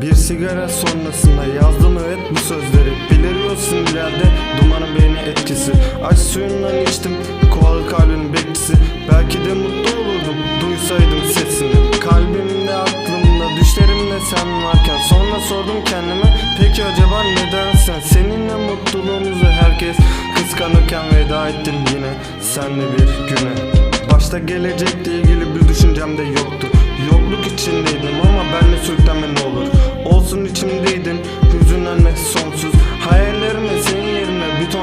Bir sigara sonrasında yazdım evet bu sözleri. Beliriyorsun ileride dumanın beyni etkisi. Aç suyundan içtim kovalı kalbin bekçisi. Belki de mutlu olurdum duysaydım sesini. Kalbimde aklımda düşlerimde sen varken Sonra sordum kendime peki acaba neden sen? Seninle mutluluğumuzu herkes kıskanırken veda ettin yine Senle bir güne. Başta gelecekle ilgili bir düşüncem de yoktu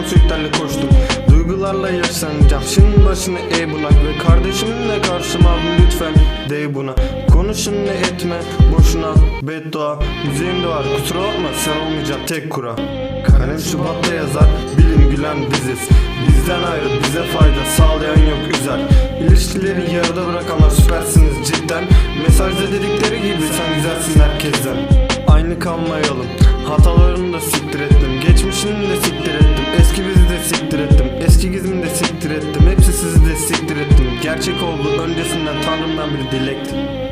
sürüklerle koştum. Duygularla yaşlanacağım şimdi başını eğ bunak Ve kardeşiminle karşıma lütfen dey buna. Konuşun ne etme. Boşuna beddua. Müziğim de var. Kusura bakma sen olmayacaksın tek kura. Kalem Şubat'ta yazar. Bilim gülen biziz. Bizden ayrı bize fayda sağlayan yok üzer. İlişkileri yarıda bırakanlar süpersiniz cidden. Mesajda dedikleri gibi sen güzelsin herkesten. Aynı kalmayalım. Hatalarını da siktir ettim. Geçmişini de siktir Gerçek oldu öncesinden Tanrım'dan bir dilekti.